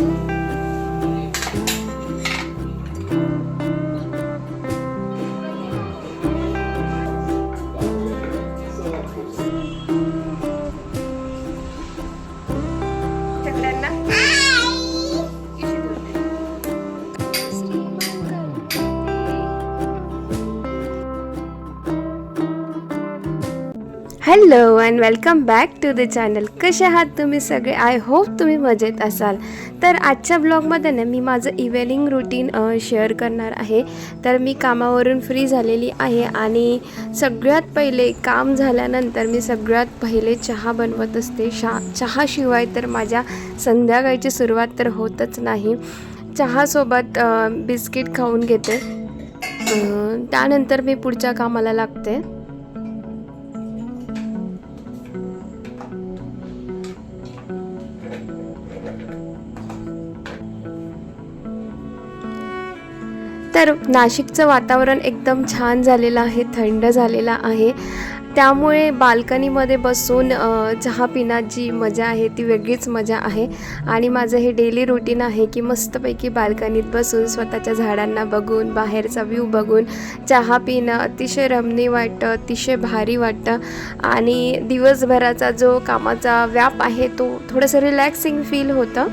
thank you. Hello and welcome back to the channel कसे आहात तुम्ही सगळे? आय होप तुम्ही मजेत असाल. तर आजच्या ब्लॉगमध्ये ना मी माझं इव्हनिंग रुटीन शेअर करणार आहे. तर मी कामावरून फ्री झालेली आहे आणि सगळ्यात पहिले काम झाल्यानंतर मी सगळ्यात पहिले चहा बनवत असते. शा चहाशिवाय तर माझ्या संध्याकाळची सुरुवात तर होतच नाही. चहासोबत बिस्किट खाऊन घेते. त्यानंतर मी पुढच्या कामाला लागते. तर नाशिकचं वातावरण एकदम छान झालेलं आहे थंड झालेलं आहे. त्यामुळे बाल्कनीमध्ये बसून चहा पिण्यात जी मजा आहे ती वेगळीच मजा आहे. आणि माझं हे डेली रुटीन आहे की मस्तपैकी बाल्कनीत बसून स्वतःच्या झाडांना बघून बाहेरचा व्ह्यू बघून चहा पिणं अतिशय रमणी वाटतं अतिशय भारी वाटतं. आणि दिवसभराचा जो कामाचा व्याप आहे तो थोडंसं रिलॅक्सिंग फील होतं.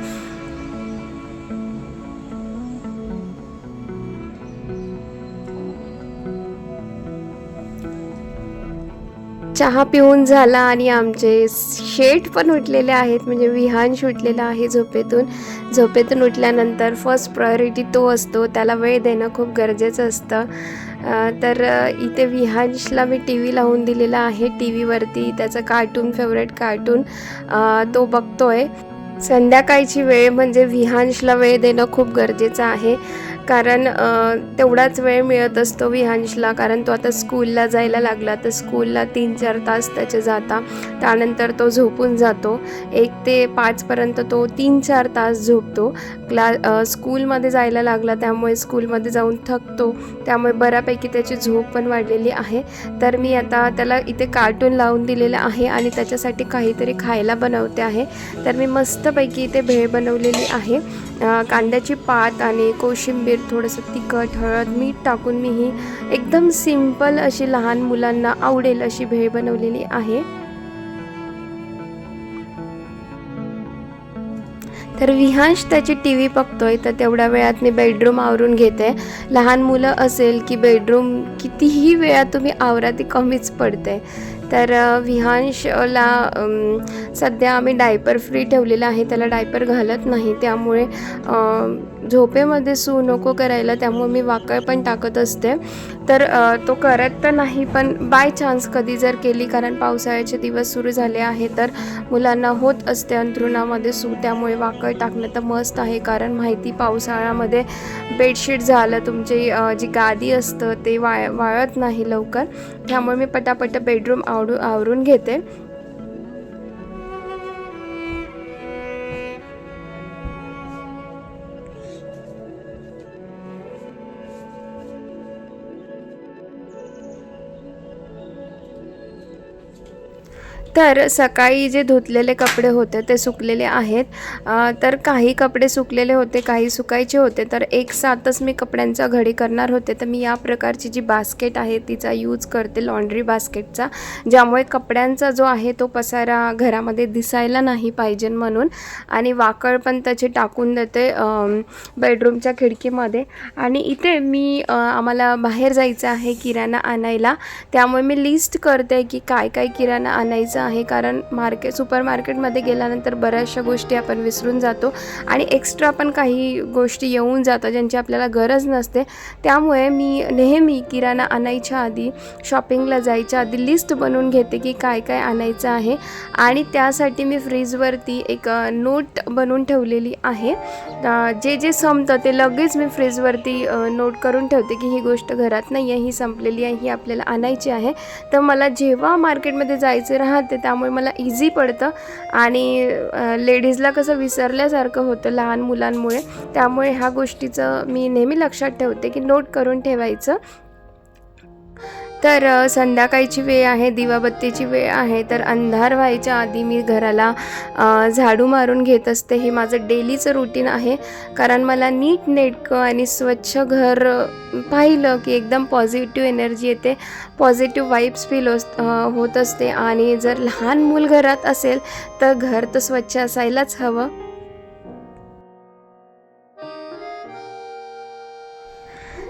चहा पिऊन झाला आणि आमचे शेट पण उठलेले आहेत म्हणजे विहांश उठलेला आहे झोपेतून. झोपेतून उठल्यानंतर फर्स्ट प्रायोरिटी तो असतो त्याला वेळ देणं खूप गरजेचं असतं. तर इथे विहांशला मी टी व्ही लावून दिलेला आहे टी व्हीवरती त्याचं कार्टून फेवरेट कार्टून तो बघतोय. संध्याकाळची वेळ म्हणजे विहांशला वेळ देणं खूप गरजेचं आहे. कारण तेवढाच वेळ मिळत असतो विहांशला कारण तो आता स्कूलला जायला लागला. तर स्कूलला तीन चार तास त्याचे जाता. त्यानंतर तो झोपून जातो. एक ते पाचपर्यंत तो तीन चार तास झोपतो. क्ला स्कूलमध्ये जायला लागला त्यामुळे स्कूलमध्ये जाऊन थकतो. त्यामुळे बऱ्यापैकी त्याची झोप पण वाढलेली आहे. तर मी आता त्याला इथे कार्टून लावून दिलेलं आहे आणि त्याच्यासाठी काहीतरी खायला बनवते आहे. तर मी मस्तपैकी इथे भेळ बनवलेली आहे. कांद्याची पात आणि कोशिंबीर थोडंसं तिखट हळद मीठ टाकून मी ही एकदम सिंपल अशी लहान मुलांना आवडेल अशी भेळ बनवलेली आहे. तर विहांश त्याची टी व्ही बघतोय तर तेवढ्या वेळात मी बेडरूम आवरून घेते. लहान मुलं असेल की बेडरूम कितीही वेळा तुम्ही आवरा ती कमीच पडते. तर विहांशला सध्या आम्ही डायपर फ्री ठेवलेला आहे. त्याला डायपर घालत नाही. त्यामुळे झोपेमध्ये सू नको करायला त्यामुळे मी वाकळ पण टाकत असते. तर तो करत तर नाही पण बाय चान्स कधी जर केली कारण पावसाळ्याचे दिवस सुरू झाले आहे तर मुलांना होत असते अंथरुणामध्ये सू त्यामुळे वाकळ टाकणं तर मस्त आहे. कारण माहिती पावसाळ्यामध्ये बेडशीट झालं तुमची जी गादी असतं ते वाळ वाळत नाही लवकर. त्यामुळे मी पटापट बेडरूम आवडू आवरून घेते. तर सकाळी जे धुतलेले कपडे होते ते सुकलेले आहेत. तर काही कपडे सुकलेले होते काही सुकायचे होते. तर एक साथच मी कपड्यांचा घडी करणार होते. तर मी या प्रकारची जी बास्केट आहे तिचा यूज करते लॉन्ड्री बास्केटचा ज्यामुळे कपड्यांचा जो आहे तो पसारा घरामध्ये दिसायला नाही पाहिजे म्हणून. आणि वाकळ पण त्याचे टाकून देते बेडरूमच्या खिडकीमध्ये. आणि इथे मी आम्हाला बाहेर जायचं आहे किराणा आणायला. त्यामुळे मी लिस्ट करते की काय काय किराणा आणायचं आहे. कारण मार्केट सुपर मार्केटमध्ये गेल्यानंतर बऱ्याचशा गोष्टी आपण विसरून जातो आणि एक्स्ट्रा पण काही गोष्टी येऊन जातात ज्यांची आपल्याला गरज नसते. त्यामुळे मी नेहमी किराणा आणायच्या आधी शॉपिंगला जायच्या आधी लिस्ट बनवून घेते की काय काय आणायचं आहे. आणि त्यासाठी मी फ्रीजवरती एक नोट बनवून ठेवलेली आहे. जे जे संपतं ते लगेच मी फ्रीजवरती नोट करून ठेवते की ही गोष्ट घरात नाही आहे ही संपलेली आहे ही आपल्याला आणायची आहे. तर मला जेव्हा मार्केटमध्ये जायचं राहते त्यामुळे मला इझी पडतं. आणि लेडीजला कसं विसरल्यासारखं होतं लहान मुलांमुळे. त्यामुळे ह्या गोष्टीचं मी नेहमी लक्षात ठेवते की नोट करून ठेवायचं. तर संध्याकाळची वेळ आहे दिवाबत्तीची वेळ आहे तर अंधार व्हायच्या आधी मी घराला झाडू मारून घेत असते. हे माझं डेलीचं रुटीन आहे. कारण मला नीट नेटकं आणि स्वच्छ घर पाहिलं की एकदम पॉझिटिव्ह एनर्जी येते. पॉझिटिव्ह वाईब्स फील होत असते. आणि जर लहान मूल घरात असेल तर घर तर स्वच्छ असायलाच हवं.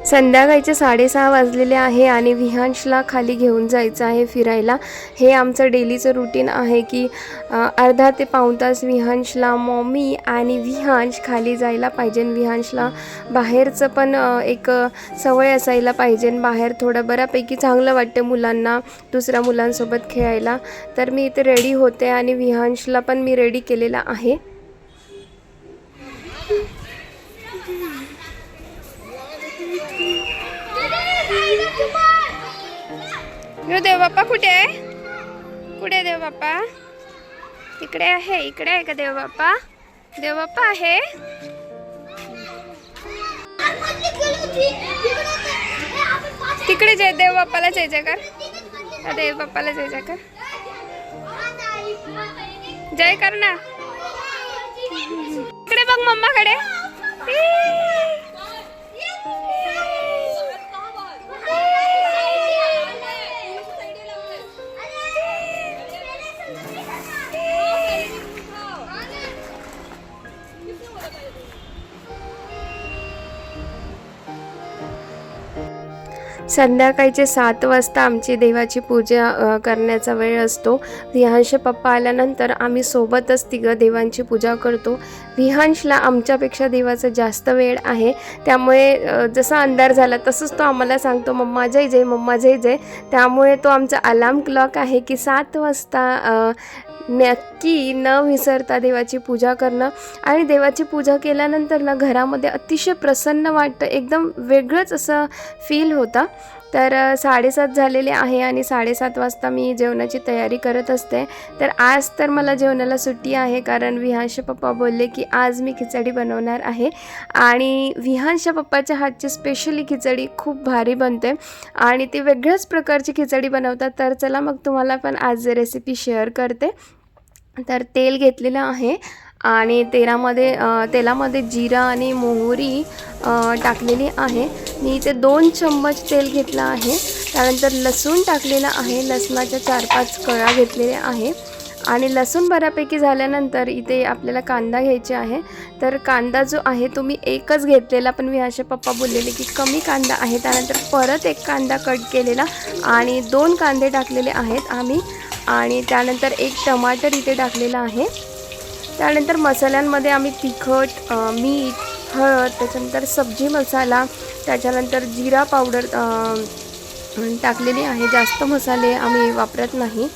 संध्याकाळचे साडेसहा वाजलेले आहे आणि विहांशला खाली घेऊन जायचं आहे फिरायला. हे आमचं डेलीचं रुटीन आहे की अर्धा ते पाऊण तास विहांशला मॉमी आणि विहांश खाली जायला पाहिजे. विहांशला बाहेरचं पण एक सवय असायला पाहिजे. बाहेर थोडं बऱ्यापैकी चांगलं वाटतं मुलांना दुसऱ्या मुलांसोबत खेळायला. तर मी इथे रेडी होते आणि विहांशला पण मी रेडी केलेला आहे. यो देव बाप्पा कुठे आहे? कुठे देव बाप्पा? इकडे आहे इकडे आहे का देव बाप्पा? देव बाप्पा आहे? तिकडे जय देव बाप्पाला जय कर देव बाप्पाला जय कर जय कर ना इकडे बघ मम्माकडे. संध्याकाळचे सात वाजता आमची देवाची पूजा करण्याचा वेळ असतो. विहांश पप्पा आल्यानंतर आम्ही सोबतच तिघं देवांची पूजा करतो. विहांशला आमच्यापेक्षा देवाचा जास्त वेळ आहे. त्यामुळे जसा अंधार झाला तसंच तो आम्हाला सांगतो मम्मा जय जय मम्मा जय जय. त्यामुळे तो आमचा अलार्म क्लॉक आहे की सात वाजता नक्की न विसरता देवाची पूजा करणं आणि देवाची पूजा केल्यानंतर ना घरामध्ये अतिशय प्रसन्न वाटतं. एकदम वेगळंच असं फील होतं. तर साडेसात झालेले आहे आणि साडेसात वाजता मी जेवणाची तयारी करत असते. तर आज तर मला जेवणाला सुट्टी आहे कारण विहांश पप्पा बोलले की आज मी खिचडी बनवणार आहे. आणि विहांश पप्पाच्या हातची स्पेशली खिचडी खूप भारी बनते आणि ती वेगळ्याच प्रकारची खिचडी बनवतात. तर चला मग तुम्हाला पण आज रेसिपी शेअर करते. तर तेल घेतलेलं आहे आणि तेलामध्ये तेलामध्ये जिरा आणि मोहरी टाकलेली आहे. मी इथे दोन चम्मच तेल घेतलं आहे. त्यानंतर लसूण टाकलेला आहे. लसणाच्या चार पाच कळा घेतलेल्या आहे. आणि लसूण बऱ्यापैकी झाल्यानंतर इथे आपल्याला कांदा घ्यायचे आहे. तर कांदा जो आहे तो मी एकच घेतलेला पण मी असे पप्पा बोललेले की कमी कांदा आहे. त्यानंतर परत एक कांदा कट केलेला आणि दोन कांदे टाकलेले आहेत. आम्ही आणि त्यानंतर एक टमाटर इथे टाकलेलं आहे. त्यानंतर मसाल्यांमध्ये आम्ही तिखट मीठ हळद त्याच्यानंतर सब्जी मसाला त्याच्यानंतर जिरा पावडर टाकलेली आहे. जास्त मसाले आम्ही वापरत नाही.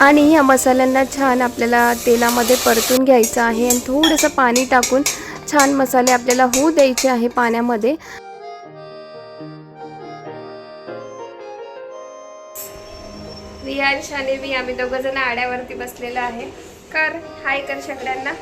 आणि या मसाल्यांना छान आपल्याला तेलामध्ये परतून घ्यायचं आहे. आणि थोडंसं पाणी टाकून छान मसाले आपल्याला होऊ द्यायचे आहे पाण्यामध्ये. रियांश आणि मी आम्ही दोघं जण आड्यावरती बसलेलो आहे. कर हाय कर सगळ्यांना.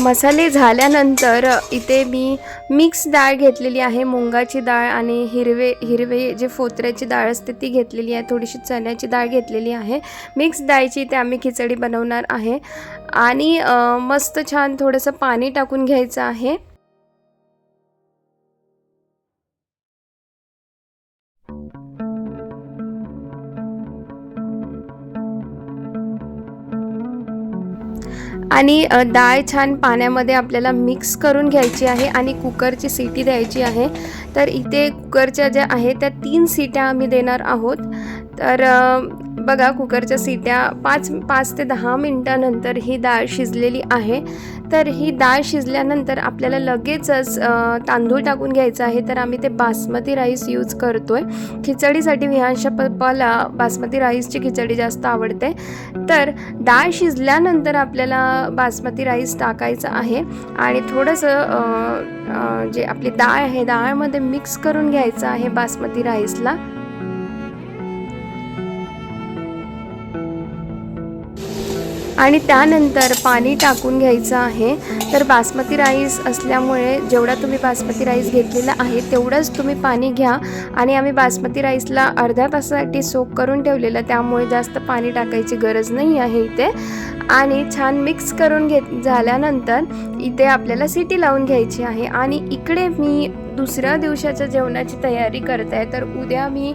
मसाले झाल्यानंतर इथे मी मिक्स डाळ घेतलेली आहे मुंगाची डाळ आणि हिरवे हिरवे जे फोत्र्याची डाळ असते ती घेतलेली आहे थोडीशी चण्याची डाळ घेतलेली आहे. मिक्स डाळची इथे आम्ही खिचडी बनवणार आहे. आणि मस्त छान थोडंसं पाणी टाकून घ्यायचं आहे. आणि डाळ छान पाण्यामध्ये आपल्याला मिक्स करून घ्यायची आहे आणि कुकरची सिटी द्यायची आहे. तर इथे कुकरच्या ज्या आहे त्या तीन सिट्या आम्ही देणार आहोत. तर बघा कुकरच्या सीट्या पाच पाच ते दहा मिनटानंतर ही डाळ शिजलेली आहे. तर ही डाळ शिजल्यानंतर आपल्याला लगेचच तांदूळ टाकून घ्यायचं आहे. तर आम्ही ते बासमती राईस यूज करतो आहे खिचडीसाठी विहांशा पप्पाला बासमती राईसची खिचडी जास्त आवडते. तर डाळ शिजल्यानंतर आपल्याला बासमती राईस टाकायचं आहे. आणि थोडंसं जे आपली डाळ आहे डाळमध्ये मिक्स करून घ्यायचं आहे बासमती राईसला. आणि त्यानंतर पाणी टाकून घ्यायचं आहे. तर बासमती राईस असल्यामुळे जेवढा तुम्ही बासमती राईस घेतलेला आहे तेवढंच तुम्ही पाणी घ्या. आणि आम्ही बासमती राईसला अर्ध्या तासासाठी सोक करून ठेवलेलं त्यामुळे जास्त पाणी टाकायची गरज नाही आहे इथे. आणि छान मिक्स करून घेत झाल्यानंतर इथे आपल्याला सिटी लावून घ्यायची आहे. आणि इकडे मी दुसऱ्या दिवसाच्या जेवणाची तयारी करत आहे. तर उद्या मी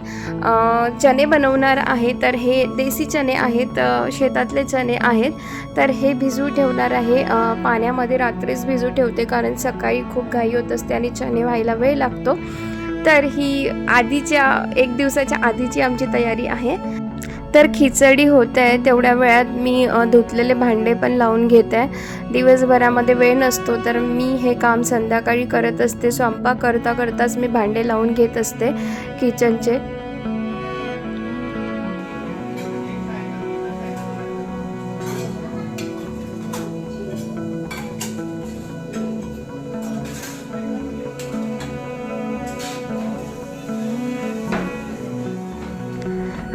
चणे बनवणार आहे. तर हे देसी चणे आहेत शेतातले चणे आहेत. तर हे भिजू ठेवणार आहे. पाण्यामध्ये रात्रीच भिजू ठेवते कारण सकाळी खूप घाई होत असते आणि चणे व्हायला वेळ लागतो. तर ही आधीच्या एक दिवसाच्या आधीची आमची तयारी आहे. तर खिचडी होत आहे तेवढ्या वेळात मी धुतलेले भांडे पण लावून घेत आहे. दिवसभरामध्ये वेळ नसतो तर मी हे काम संध्याकाळी करत असते. स्वयंपाक करता करताच मी भांडे लावून घेत असते किचनचे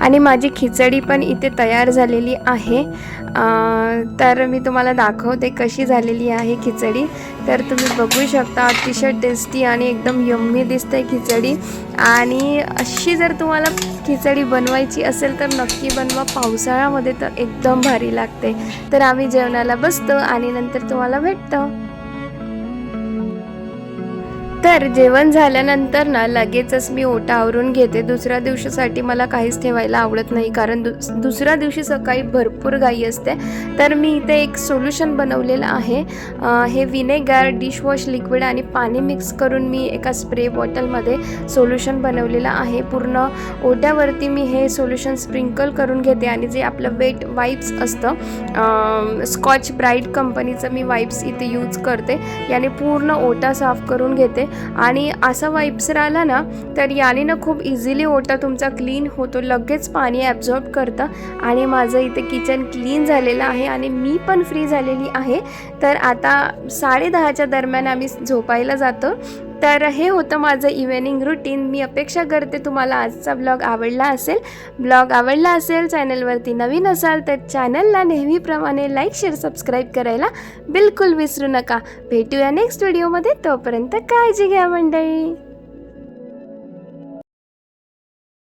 आणि माझी खिचडी पण इथे तयार झालेली आहे. तर मी तुम्हाला दाखवते कशी झालेली आहे खिचडी. तर तुम्ही बघू शकता अतिशय टेस्टी आणि एकदम यम्मी दिसते खिचडी. आणि अशी जर तुम्हाला खिचडी बनवायची असेल तर नक्की बनवा. पावसाळ्यामध्ये तर एकदम भारी लागते. तर आम्ही जेवणाला बसतो आणि नंतर तुम्हाला भेटतं. तर जेवण झाल्यानंतर ना लगेचच मी ओटा आवरून घेते. दुसऱ्या दिवशीसाठी मला काहीच ठेवायला आवडत नाही कारण दुस दुसऱ्या दिवशी सकाळी भरपूर घाई असते. तर मी इथे एक सोल्युशन बनवलेलं आहे. हे विनेगर डिशवॉश लिक्विड आणि पाणी मिक्स करून मी एका स्प्रे बॉटलमध्ये सोल्युशन बनवलेलं आहे. पूर्ण ओट्यावरती मी हे सोल्युशन स्प्रिंकल करून घेते आणि जे आपलं वेट वाईप्स असतं स्कॉच ब्राईट कंपनीचं मी वाईप्स इथे यूज करते. याने पूर्ण ओटा साफ करून घेते. आणि असा वाईप्स राहिला ना तर याने ना खूप इझिली ओटा तुमचा क्लीन होतो. लगेच पाणी ॲब्झॉर्ब करतं आणि माझं इथे किचन क्लीन झालेलं आहे आणि मी पण फ्री झालेली आहे. तर आता साडेदहाच्या दरम्यान आम्ही झोपायला जातो. तर हे होतं माझं इव्हनिंग रुटीन मी अपेक्षा करते तुम्हाला आजचा ब्लॉग आवडला असेल. ब्लॉग आवडला असेल चॅनलवरती नवीन असाल तर चॅनलला नेहमीप्रमाणे लाईक शेअर सबस्क्राईब करायला बिलकुल विसरू नका. भेटूया नेक्स्ट व्हिडिओमध्ये तोपर्यंत काळजी घ्या मंडळी.